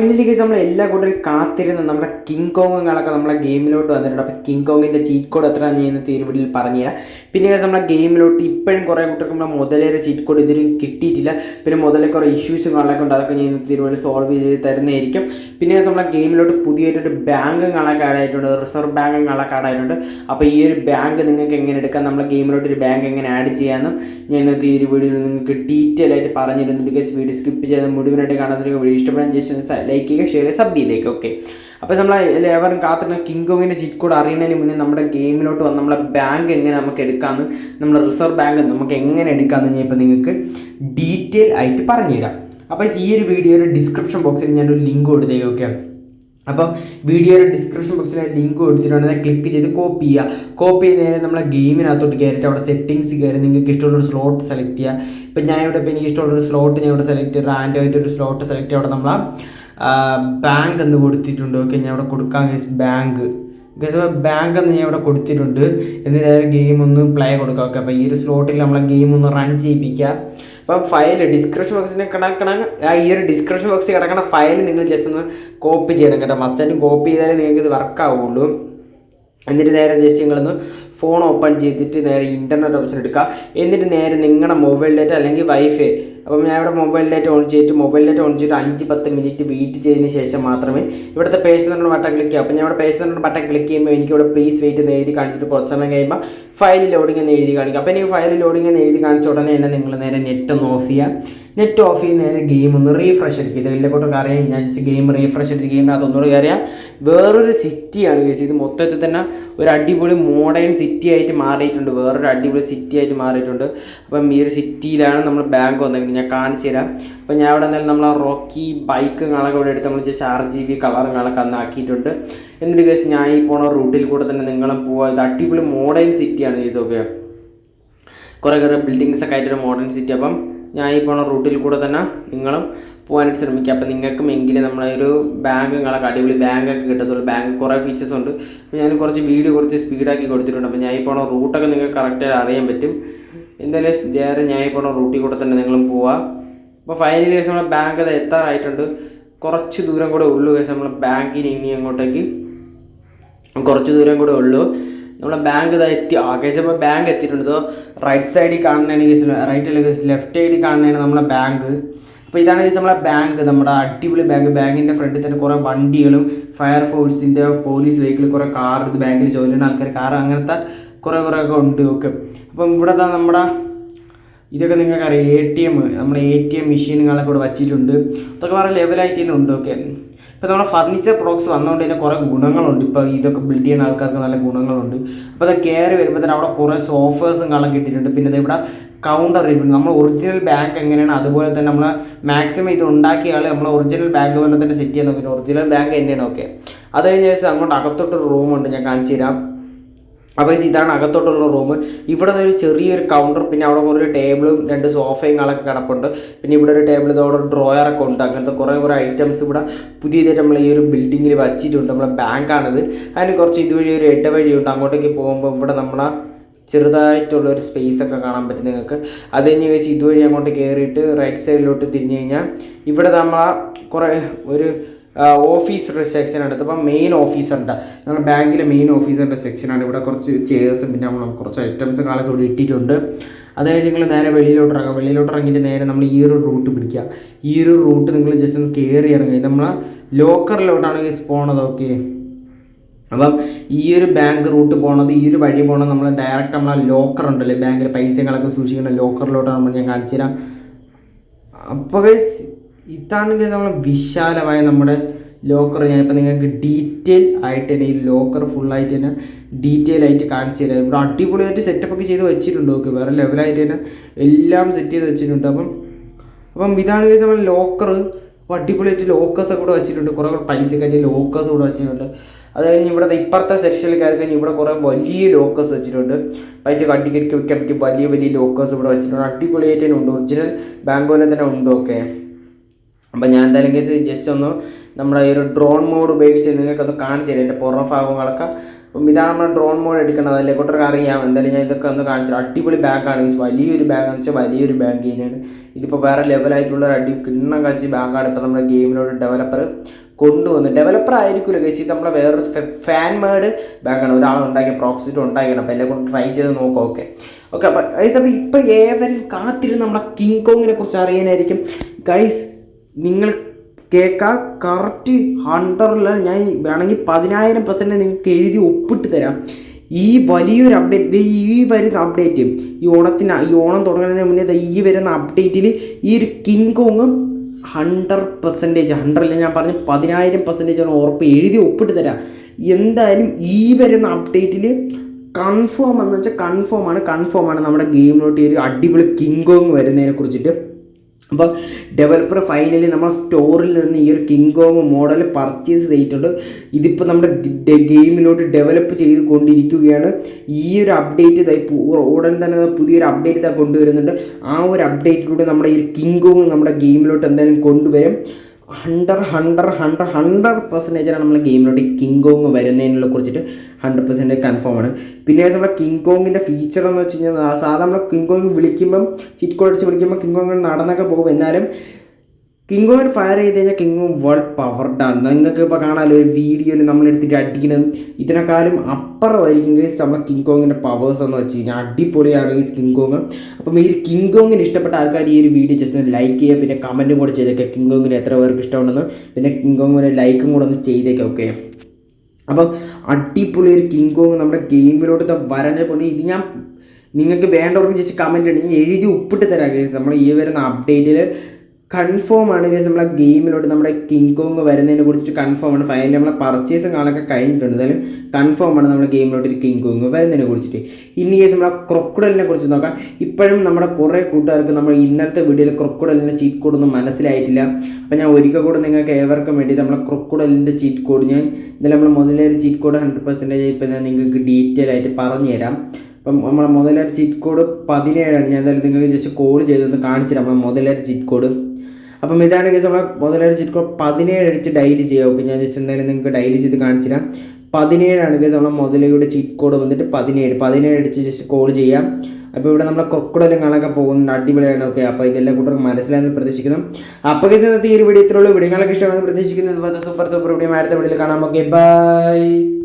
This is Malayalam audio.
ഫൈനലി കേസ് നമ്മൾ എല്ലാ കൂട്ടരും കാത്തിരുന്ന നമ്മുടെ കിങ് കോങ്ങുകളൊക്കെ നമ്മുടെ ഗെയിമിലോട്ട് വന്നിട്ടുണ്ട്. അപ്പോൾ കിങ് കോങ്ങിന്റെ ചീറ്റ് കോഡ് എത്രയാണെന്ന് ചെയ്യുന്ന തീരുവിടിൽ പറഞ്ഞുതരാം. പിന്നെ കാര്യം നമ്മളെ ഗെയിമിലോട്ട് ഇപ്പോഴും കുറേ കുട്ടികൾക്ക് നമ്മളെ മുതലേറെ ചീറ്റ് കോഡ് ഇതിലും കിട്ടിയിട്ടില്ല. പിന്നെ മുതലേ കുറേ ഇഷ്യൂസ് കാണാനൊക്കെ ഉണ്ട്. അതൊക്കെ ഞാൻ ഇന്നത്തെ ഇതുപോലെ സോൾവ് ചെയ്ത് തരുന്നതായിരിക്കും. പിന്നെ നമ്മളെ ഗെയിമിലോട്ട് പുതിയതായിട്ടൊരു ബാങ്ക് കാണാൻ കാർഡായിട്ടുണ്ട് റിസർവ് ബാങ്ക് കാണാൻ കാർഡായിട്ടുണ്ട് അപ്പോൾ ഈ ഒരു ബാങ്ക് നിങ്ങൾക്ക് എങ്ങനെ എടുക്കാം? നമ്മളെ ഗെയിമിലോട്ട് ഒരു ബാങ്ക് എങ്ങനെ ആഡ് ചെയ്യാമെന്നും ഞാൻ ഇന്നത്തെ ഈ വീഡിയോയിൽ നിങ്ങൾക്ക് ഡീറ്റെയിൽ ആയിട്ട് പറഞ്ഞിരുന്നു ബിക്കോസ് വീഡിയോ സ്കിപ്പ് ചെയ്ത് മുഴുവനായിട്ട് കാണാത്തൊരു വീഡിയോ ഇഷ്ടപ്പെടാൻ ജസ്റ്റ് ലൈക്ക് ചെയ്യുക ഷെയർ ചെയ്യുക സബ് ചെയ്തേക്ക്. ഓക്കെ അപ്പോൾ നമ്മൾ എല്ലാവരും കാത്തിരുന്ന കിങ് ചിറ്റ് കോഡ് അറിയുന്നതിന് മുന്നേ നമ്മുടെ ഗെയിമിലോട്ട് വന്ന് നമ്മളെ ബാങ്ക് എങ്ങനെ നമുക്ക് എടുക്കാമെന്ന് നമ്മുടെ റിസർവ് ബാങ്ക് നമുക്ക് എങ്ങനെ എടുക്കാമെന്ന് ഞാൻ ഇപ്പോൾ നിങ്ങൾക്ക് ഡീറ്റെയിൽ ആയിട്ട് പറഞ്ഞുതരാം. അപ്പോൾ ഈ ഒരു വീഡിയോയുടെ ഡിസ്ക്രിപ്ഷൻ ബോക്സിൽ ഞാനൊരു ലിങ്ക് കൊടുത്തേ ഓക്കെ അപ്പം വീഡിയോയുടെ ഡിസ്ക്രിപ്ഷൻ ബോക്സിൽ ലിങ്ക് കൊടുത്തിട്ടുണ്ടെങ്കിൽ ക്ലിക്ക് ചെയ്ത് കോപ്പി ചെയ്യുക. കോപ്പി ചെയ്ത് നേരെ നമ്മളെ ഗെയിമിനകത്തോട്ട് കയറിയിട്ട് അവിടെ സെറ്റിങ്സ് കയറി നിങ്ങൾക്ക് ഇഷ്ടമുള്ളൊരു സ്ലോട്ട് സെലക്ട് ചെയ്യുക. ഇപ്പം ഞാൻ ഇവിടെ ഇപ്പോൾ എനിക്ക് ഇഷ്ടമുള്ളൊരു സ്ലോട്ട് ഞാൻ ഇവിടെ സെലക്ട് ചെയ്ത് റാൻഡം ആയിട്ട് ഒരു സ്ലോട്ട് സെലക്ട് ചെയ്യുക. അവിടെ നമ്മൾ ബാങ്ക് എന്ന് കൊടുത്തിട്ടുണ്ട്. ഓക്കെ ഞാൻ ഇവിടെ കൊടുക്കാം ബാങ്ക് ബാങ്ക് എന്ന് ഞാൻ ഇവിടെ കൊടുത്തിട്ടുണ്ട്. എന്നിട്ട് ഗെയിം ഒന്ന് പ്ലേ കൊടുക്കുക ഓക്കെ അപ്പോൾ ഈ ഒരു സ്ലോട്ടിൽ നമ്മളെ ഗെയിം ഒന്ന് റൺ ചെയ്യിപ്പിക്കുക അപ്പം ഫയൽ ഡിസ്ക്രിപ്ഷൻ ബോക്സിൽ കിടക്കണ ആ ഈ ഒരു ഡിസ്ക്രിപ്ഷൻ ബോക്സിൽ കിടക്കണ ഫയൽ നിങ്ങൾ ജസ്റ്റ് ഒന്ന് കോപ്പി ചെയ്യണം കേട്ടോ. മസ്റ്റായിട്ട് കോപ്പി ചെയ്താലേ നിങ്ങൾക്ക് ഇത് വർക്ക് ആവുള്ളൂ. എന്നിട്ട് നേരെ ജസ്റ്റ് നിങ്ങളൊന്ന് ഫോൺ ഓപ്പൺ ചെയ്തിട്ട് നേരെ ഇന്റർനെറ്റ് ഓപ്ഷൻ എടുക്കുക എന്നിട്ട് നേരെ നിങ്ങളുടെ മൊബൈൽ ഡേറ്റ അല്ലെങ്കിൽ വൈഫൈ അപ്പം ഞാൻ ഇവിടെ മൊബൈൽ ഡേറ്റ് ഓൺ ചെയ്തിട്ട് മൊബൈൽ ഡേറ്റ് ഓൺ ചെയ്തിട്ട് അഞ്ച് പത്ത് മിനിറ്റ് വെയിറ്റ് ചെയ്തതിന് ശേഷം മാത്രമേ ഇവിടുത്തെ പേഴ്സണൽ ബട്ടൺ ക്ലിക്ക് ചെയ്യാം അപ്പോൾ ഞാൻ ഇവിടെ പേഴ്സണൽ ബട്ടൺ ക്ലിക്ക് ചെയ്യുമ്പോൾ എനിക്ക് ഇവിടെ പ്ലീസ് വെയിറ്റ് എന്ന് എഴുതി കാണിച്ചിട്ട് കുറച്ച് സമയം കഴിയുമ്പോൾ ഫയൽ ലോഡിംഗ് എന്ന് എഴുതി കാണിക്കും. അപ്പോൾ എനിക്ക് ഫയൽ ലോഡിംഗ് എന്ന് എഴുതി കാണിച്ച ഉടനെ തന്നെ നിങ്ങൾ നേരെ നെറ്റ് ഒന്ന് ഓഫ് ചെയ്യുക നെറ്റ് ഓഫ് ചെയ്യുന്ന നേരെ ഗെയിം ഒന്ന് റീഫ്രഷ് അടിക്കുക ഇത് കൂട്ടൊക്കെ അറിയാം. ഞാൻ ജസ്റ്റ് ഗെയിം റീഫ്രഷ് അടിച്ച് ഗെയിമിനകത്ത് ഒന്നുകൂടി കയറിയാൽ വേറൊരു സിറ്റിയാണ് കേസ് ഇത് മൊത്തത്തിൽ തന്നെ ഒരു അടിപൊളി മോഡേൺ സിറ്റി ആയിട്ട് മാറിയിട്ടുണ്ട്. വേറൊരു അടിപൊളി സിറ്റി ആയിട്ട് മാറിയിട്ടുണ്ട്. അപ്പം ഈ ഒരു സിറ്റിയിലാണ് നമ്മൾ ബാങ്ക് വന്നിരിക്കുന്നത് ഞാൻ കാണിച്ചു തരാം. അപ്പം ഞാൻ അവിടെ എന്തായാലും നമ്മൾ റോക്കി ബൈക്കുകളൊക്കെ ഇവിടെ എടുത്ത് നമ്മൾ ചാർജ് ബി കളറുകളൊക്കെ അന്ന് ആക്കിയിട്ടുണ്ട്. എന്നിട്ട് കേസ് ഞാൻ ഈ പോണ റൂട്ടിൽ കൂടെ തന്നെ നിങ്ങളും പോവുക ഇത് അടിപൊളി മോഡേൺ സിറ്റിയാണ് കേസ് ഓക്കെ കുറേ കുറേ ബിൽഡിങ്സ് ഒക്കെ ആയിട്ടൊരു മോഡേൺ സിറ്റി അപ്പം ഞാൻ ഈ പോണ റൂട്ടിൽ കൂടെ തന്നെ നിങ്ങളും പോകാനായിട്ട് ശ്രമിക്കുക. അപ്പോൾ നിങ്ങൾക്കും എങ്കിലും നമ്മളെ ഒരു ബാങ്കുകളൊക്കെ അടിപൊളി ബാങ്കൊക്കെ കിട്ടത്തുള്ളൂ. ബാങ്ക് കുറേ ഫീച്ചേഴ്സ് ഉണ്ട്. അപ്പോൾ ഞാൻ കുറച്ച് വീഡിയോ കുറച്ച് സ്പീഡാക്കി കൊടുത്തിട്ടുണ്ട്. അപ്പോൾ ഞാൻ ഈ പോണ റൂട്ടൊക്കെ നിങ്ങൾക്ക് കറക്റ്റായിട്ട് അറിയാൻ പറ്റും. എന്തായാലും നേരെ ഞാൻ ഈ പോണ റൂട്ടിൽ കൂടെ തന്നെ നിങ്ങളും പോവാം. അപ്പോൾ ഫൈനലി കേസ് നമ്മളെ ബാങ്ക് അത് എത്താറായിട്ടുണ്ട്. കുറച്ച് ദൂരം കൂടെ ഉള്ളൂ കേസ് നമ്മളെ ബാങ്കിന് ഇനി അങ്ങോട്ടേക്ക്. കുറച്ച് ദൂരം കൂടെ ഉള്ളൂ. നമ്മളെ ബാങ്ക് ഇതാ എത്തി. ആകേശം ഇപ്പോൾ ബാങ്ക് എത്തിയിട്ടുണ്ട്. റൈറ്റ് സൈഡിൽ കാണുന്നതാണ് കേസ് റൈറ്റ് അല്ലെങ്കിൽ ലെഫ്റ്റ് സൈഡിൽ കാണുന്നതാണ് നമ്മളെ ബാങ്ക് അപ്പോൾ ഇതാണ് കേസ് നമ്മളെ ബാങ്ക് നമ്മുടെ അടിപൊളി ബാങ്ക് ബാങ്കിന്റെ ഫ്രണ്ടിൽ തന്നെ കുറേ വണ്ടികളും ഫയർ ഫോഴ്സിന്റെ പോലീസ് വെഹിക്കിൾ കുറേ കാർ ഇത് ബാങ്കിൽ ജോലി ചെയ്യുന്ന ആൾക്കാർ കാർ അങ്ങനത്തെ കുറേ കുറേ ഒക്കെ ഉണ്ട്. ഓക്കെ അപ്പം ഇവിടെ നമ്മുടെ ഇതൊക്കെ നിങ്ങൾക്ക് അറിയാം എ ടി എം നമ്മുടെ എ ടി എം മെഷീനുകളൊക്കെ ഇവിടെ വച്ചിട്ടുണ്ട്. അതൊക്കെ വേറെ ലെവലായിട്ട് തന്നെ ഉണ്ട്. ഓക്കെ ഇപ്പോൾ നമ്മുടെ ഫർണിച്ചർ പ്രോഡക്ട്സ് വന്നുകൊണ്ട് തന്നെ കുറേ ഗുണങ്ങളുണ്ട്. ഇപ്പോൾ ഇതൊക്കെ ബിൽഡ് ചെയ്യുന്ന ആൾക്കാർക്ക് നല്ല ഗുണങ്ങളുണ്ട്. അപ്പോൾ അത് കയറി വരുമ്പോൾ തന്നെ അവിടെ കുറേ സോഫേഴ്സും കാണാൻ കിട്ടിയിട്ടുണ്ട് പിന്നെ ഇവിടെ കൗണ്ടർ ഇരിപ്പുണ്ട് നമ്മൾ ഒറിജിനൽ ബാഗ് എങ്ങനെയാണ് അതുപോലെ തന്നെ നമ്മൾ മാക്സിമം ഇത് ഉണ്ടാക്കിയ ആൾ നമ്മൾ ഒറിജിനൽ ബാഗ് പോലെ തന്നെ സെറ്റ് ചെയ്യാൻ നോക്കി. ഒറിജിനൽ ബാഗ് തന്നെയാണ് ഓക്കെ അത് കഴിഞ്ഞ ശേഷം അങ്ങോട്ട് അകത്തോട്ടൊരു റൂമുണ്ട് ഞാൻ കാണിച്ചു തരാം. അപ്പോൾ ഇതാണ് അകത്തോട്ടുള്ള റൂം ഇവിടെ ഒരു ചെറിയൊരു കൗണ്ടർ പിന്നെ അവിടെ കുറേ ടേബിളും രണ്ട് സോഫയും കളൊക്കെ കിടപ്പുണ്ട്. പിന്നെ ഇവിടെ ഒരു ടേബിൾ ഇതോടെ ഡ്രോയറൊക്കെ ഉണ്ട്. അങ്ങനത്തെ കുറേ കുറേ ഐറ്റംസ് ഇവിടെ പുതിയതായിട്ട് നമ്മൾ ഈ ഒരു ബിൽഡിങ്ങിൽ വച്ചിട്ടുണ്ട്. നമ്മളെ ബാങ്കാണിത് അതിന് കുറച്ച് ഇതുവഴി ഒരു ഇടവഴിയുണ്ട് അങ്ങോട്ടേക്ക് പോകുമ്പോൾ ഇവിടെ നമ്മളെ ചെറുതായിട്ടുള്ള ഒരു സ്പേസ് ഒക്കെ കാണാൻ പറ്റും നിങ്ങൾക്ക്. അത് കഴിഞ്ഞ് വെച്ച് ഇതുവഴി അങ്ങോട്ട് കയറിയിട്ട് റൈറ്റ് സൈഡിലോട്ട് തിരിഞ്ഞു കഴിഞ്ഞാൽ ഇവിടെ നമ്മൾ കുറേ ഒരു ഓഫീസറുടെ എടുത്ത് അപ്പം മെയിൻ ഓഫീസറിന്റെ നമ്മുടെ ബാങ്കിലെ മെയിൻ ഓഫീസറിന്റെ സെക്ഷനാണ് ഇവിടെ കുറച്ച് ചെയേഴ്സും പിന്നെ നമ്മൾ കുറച്ച് ഐറ്റംസ് കാലൊക്കെ ഇവിടെ ഇട്ടിട്ടുണ്ട്. അത് നിങ്ങൾ നേരെ വെളിയിലോട്ട് ഇറങ്ങുക വെളിയിലോട്ട് ഇറങ്ങിയിട്ട് നേരെ നമ്മൾ ഈ ഒരു റൂട്ട് പിടിക്കുക. ഈ ഒരു റൂട്ട് നിങ്ങൾ ജസ്റ്റ് ഒന്ന് കയറി ഇറങ്ങി. നമ്മൾ ലോക്കറിലോട്ടാണ് ഈ പോണത്. ഓക്കെ അപ്പം ഈ ഒരു ബാങ്ക് റൂട്ട് പോണത് ഈ ഒരു വഴി പോണത് നമ്മൾ ഡയറക്റ്റ് നമ്മളെ ലോക്കർ ഉണ്ടല്ലേ? ബാങ്കിൽ പൈസകളൊക്കെ സൂക്ഷിക്കുന്ന ലോക്കറിലോട്ടാണ് നമ്മൾ ഞാൻ കാണിച്ചു തരാം അപ്പോൾ ഇതാണ് ഗൈസ് നമ്മൾ വിശാലമായ നമ്മുടെ ലോക്കർ ഞാൻ ഇപ്പം നിങ്ങൾക്ക് ഡീറ്റെയിൽ ആയിട്ട് തന്നെ ഈ ലോക്കർ ഫുള്ളായിട്ട് തന്നെ ഡീറ്റെയിൽ ആയിട്ട് കാണിച്ചു തരാം. ഇവിടെ അടിപൊളിയായിട്ട് സെറ്റപ്പ് ഒക്കെ ചെയ്ത് വെച്ചിട്ടുണ്ട്. ഓക്കെ വേറെ ലെവലായിട്ട് തന്നെ എല്ലാം സെറ്റ് ചെയ്ത് വെച്ചിട്ടുണ്ട്. അപ്പം അപ്പം ഇതാണ് ഗൈസ് നമ്മൾ ലോക്കർ അടിപൊളിയായിട്ട് ലോക്കേഴ്സ് കൂടെ വെച്ചിട്ടുണ്ട്. കുറേ കൂടെ പൈസ കാര്യം ലോക്കേഴ്സ് കൂടെ വെച്ചിട്ടുണ്ട്. അത് കഴിഞ്ഞ് ഇവിടെ ഇപ്പുറത്തെ സെക്ഷനിൽ കയറി കഴിഞ്ഞ് ഇവിടെ കുറേ വലിയ ലോക്കേഴ്സ് വെച്ചിട്ടുണ്ട്. പൈസ കട്ടി കെട്ടി വെക്കാൻ പറ്റിയ വലിയ വലിയ ലോക്കേഴ്സ് ഇവിടെ വെച്ചിട്ടുണ്ട്. അടിപൊളിയായിട്ട് തന്നെ ഉണ്ട്. ഒറിജിനൽ ബാങ്ക് പോലെ തന്നെ ഉണ്ട്. ഓക്കെ അപ്പം ഞാൻ എന്തായാലും കേസ് ജസ്റ്റ് ഒന്ന് നമ്മുടെ ഈ ഒരു ഡ്രോൺ മോഡ് ഉപയോഗിച്ച് നിങ്ങൾക്കത് കാണിച്ചു തരാം. എന്റെ പുറം ഭാഗങ്ങളൊക്കെ. അപ്പം ഇതാണ് നമ്മൾ ഡ്രോൺ മോഡ് എടുക്കുന്നത്. അതിലെ കൂട്ടർക്ക് അറിയാം. എന്തായാലും ഞാൻ ഇതൊക്കെ ഒന്ന് കാണിച്ചു അടിപൊളി ബാഗാണ് ഈ വലിയൊരു എന്ന് വെച്ചാൽ വലിയൊരു ബാഗ് തന്നെയാണ്. ഇതിപ്പോൾ വേറെ ലെവലായിട്ടുള്ള ഒരു അടി കിണ്ണം കളിച്ച് ബാഗാണ് ഇപ്പോൾ നമ്മുടെ ഗെയിമിലോട് ഡെവലപ്പർ കൊണ്ടുവന്നു. ഡെവലപ്പർ ആയിരിക്കില്ല ഗൈസ് ഇത് നമ്മുടെ വേറൊരു ഫാൻ മേഡ് ബാഗാണ് ഒരാൾ ഉണ്ടാക്കിയ പ്രോക്സിറ്റ് ഉണ്ടാക്കിയാണ്. അപ്പോൾ എല്ലാം കൊണ്ട് ട്രൈ ചെയ്ത് നോക്കാം. ഓക്കെ ഓക്കെ അപ്പം ഗൈസ് അപ്പോൾ ഇപ്പോൾ ഏവരും കാത്തിരുന്ന് നമ്മുടെ കിങ് കോങ്ങിനെ കുറിച്ച് അറിയാനായിരിക്കും. ഗൈസ് നിങ്ങൾ കേൾക്കുക കറക്റ്റ് ഹൺഡ്രഡിൽ ഞാൻ വേണമെങ്കിൽ പതിനായിരം പെർസെന്റ് നിങ്ങൾക്ക് എഴുതി ഒപ്പിട്ട് തരാം. ഈ വലിയൊരു അപ്ഡേറ്റ് ഈ വരുന്ന അപ്ഡേറ്റ് ഈ ഓണത്തിന് ഈ ഓണം തുടങ്ങുന്നതിന് മുന്നേ ഈ വരുന്ന അപ്ഡേറ്റിൽ ഈ ഒരു കിങ് കോങ് ഹൺഡ്രഡ് പെർസെന്റേജ് ഹൺഡ്രഡിൽ ഞാൻ പറഞ്ഞു പതിനായിരം പെർസെന്റേജ് ഉറപ്പ് എഴുതി ഒപ്പിട്ട് തരാം. എന്തായാലും ഈ വരുന്ന അപ്ഡേറ്റിൽ കൺഫേം എന്ന് വെച്ചാൽ കൺഫേം ആണ് കൺഫേം ആണ് നമ്മുടെ ഗെയിമിലോട്ട് ഒരു അടിപൊളി കിങ് കോങ് വരുന്നതിനെ കുറിച്ചിട്ട്. അപ്പോൾ ഡെവലപ്പർ ഫൈനലി നമ്മുടെ സ്റ്റോറിൽ നിന്ന് ഈ ഒരു കിങ് മോഡൽ പർച്ചേസ് ചെയ്തിട്ടുണ്ട്. ഇതിപ്പോൾ നമ്മുടെ ഗെയിമിലോട്ട് ഡെവലപ്പ് ചെയ്ത് കൊണ്ടിരിക്കുകയാണ് ഈ ഒരു അപ്ഡേറ്റ് ഇതായി ഉടൻ തന്നെ പുതിയൊരു അപ്ഡേറ്റ് ഇതായി കൊണ്ടുവരുന്നുണ്ട്. ആ ഒരു അപ്ഡേറ്റിലൂടെ നമ്മുടെ ഈ കിങ് കോങ് നമ്മുടെ ഗെയിമിലോട്ട് എന്തായാലും കൊണ്ടുവരും. ഹൺഡ്രഡ് ഹൺഡ്രഡ് ഹൺഡ്രഡ് ഹൺഡ്രഡ് പെർസെന്റേജാണ് നമ്മൾ ഗെയിമിലോട്ട് കിങ് കോങ് വരുന്നതിനെ കുറിച്ചിട്ട് ഹൺഡ്രഡ് പെർസെന്റ് കൺഫേം ആണ്. പിന്നെ നമ്മുടെ കിങ് കോങ്ങിന്റെ ഫീച്ചർ എന്ന് വെച്ച് കഴിഞ്ഞാൽ സാധാരണ നമ്മൾ കിങ് കോങ് വിളിക്കുമ്പം ചിറ്റ് കോഡ് അടിച്ച് വിളിക്കുമ്പോൾ കിങ് കോങ് നടന്നൊക്കെ പോകും. എന്നാലും കിങ് കോങ്ങിന് ഫയർ ചെയ്ത് കഴിഞ്ഞാൽ കിങ് ഓഫ് വേൾഡ് ആണ്. നിങ്ങൾക്ക് ഇപ്പോൾ കാണാമല്ലോ വീഡിയോയിൽ നമ്മൾ എടുത്തിട്ട് അടിക്കണം ഇതിനേക്കാളും അപ്പുറമായിരിക്കും ഗൈസ് കിങ് കോങ്ങിന്റെ പവേഴ്സ് എന്ന് വെച്ച് കഴിഞ്ഞാൽ അടിപൊളിയാണ് ഈ കിങ് കോങ് അപ്പം ഈ കിങ് കോങ്ങിന് ഇഷ്ടപ്പെട്ട ആൾക്കാർ ഈ ഒരു വീഡിയോ ജസ്റ്റ് ഒന്ന് ലൈക്ക് ചെയ്യുക പിന്നെ കമന്റും കൂടെ ചെയ്തേക്കാം. കിങ് കോങ്ങിന് എത്ര പേർക്ക് ഇഷ്ടമുണ്ടെന്ന് പിന്നെ കിങ് കോങ്ങിന് ലൈക്കും കൂടെ ഒന്ന് ചെയ്തേക്കാം ഓക്കെ അപ്പം അടിപൊളി ഒരു കിങ് കോങ് നമ്മുടെ ഗെയിമിലോട്ട് പോലെ ഇത് ഞാൻ നിങ്ങൾക്ക് വേണ്ടവർക്ക് ജസ്റ്റ് കമന്റ് ഉണ്ടെങ്കിൽ എഴുതി ഉപ്പിട്ട് തരാം കേസ് നമ്മൾ ഈ വരുന്ന അപ്ഡേറ്റിൽ കൺഫേം ആണ് കേസ് നമ്മളെ ഗെയിമിലോട്ട് നമ്മുടെ കിങ് കോങ് വരുന്നതിനെ കുറിച്ചിട്ട് കൺഫേം ആണ്. ഫൈനലി നമ്മളെ പർച്ചേസും കാണൊക്കെ കഴിഞ്ഞിട്ടുണ്ട്. എന്തായാലും കൺഫേം ആണ് നമ്മുടെ ഗെയിമിലോട്ട് ഒരു കിങ് കോങ് വരുന്നതിനെ കുറിച്ചിട്ട്. ഇനി കേസ് നമ്മളെ ക്രൊക്കുഡലിനെ കുറിച്ച് നോക്കാം. ഇപ്പോഴും നമ്മുടെ കുറേ കൂട്ടുകാർക്ക് നമ്മൾ ഇന്നലത്തെ വീഡിയോയിൽ ക്രൊക്കുഡലിന്റെ ചീറ്റ് കോഡ് ഒന്നും മനസ്സിലായിട്ടില്ല. അപ്പോൾ ഞാൻ ഒരിക്കൽ കൂടെ നിങ്ങൾക്ക് ഏവർക്കും വേണ്ടി നമ്മളെ ക്രൊക്കുഡലിന്റെ ചീറ്റ് കോഡ് ഞാൻ ഇന്നലെ നമ്മൾ മുതലേറെ ചീറ്റ് കോഡ് ഹൺഡ്രഡ് പെർസെന്റേജ് ഇപ്പം ഞാൻ നിങ്ങൾക്ക് ഡീറ്റെയിൽ ആയിട്ട് പറഞ്ഞു തരാം അപ്പം നമ്മളെ മുതലേറെ ചീറ്റ് കോഡ് പതിനേഴാണ്. ഞാൻ എന്തായാലും നിങ്ങൾക്ക് ജസ്റ്റ് കോൾ ചെയ്തൊന്ന് കാണിച്ചു തരാം നമ്മളെ മുതലേറെ ചീറ്റ് കോഡ് അപ്പം ഇതാണ് കേസ് നമ്മളെ മുതലേറെ ചിറ്റ് കോഡ് പതിനേഴ് അടിച്ച് ഡയലി ചെയ്യാം. ഓക്കെ ഞാൻ ജസ്റ്റ് എന്തായാലും നിങ്ങൾക്ക് ഡയലി ചെയ്ത് കാണിച്ചു തരാം. പതിനേഴാണ് കേസ് നമ്മളെ മുതലയുടെ ചിറ്റ് കോഡ് വന്നിട്ട് പതിനേഴ്. പതിനേഴ് അടിച്ച് ജസ്റ്റ് കോൾ ചെയ്യാം. അപ്പോൾ ഇവിടെ നമ്മളെ കൊക്കുടലും കാണാനൊക്കെ പോകുന്നുണ്ട്. അടിപൊളിയാണ്. ഓക്കെ അപ്പോൾ ഇതെല്ലാം കൂട്ടർക്ക് മനസ്സിലായെന്ന് പ്രതീക്ഷിക്കുന്നു. അപ്പോൾ ഇന്നത്തെ ഈ ഒരു വീഡിയോ ഇത്രയുള്ളൂ വീഡിയോ ഇഷ്ടമാണെന്ന് പ്രതീക്ഷിക്കുന്നു. സൂപ്പർ സൂപ്പർ വീഡിയോ അടുത്ത വീഡിയോയിൽ കാണാം. Okay bye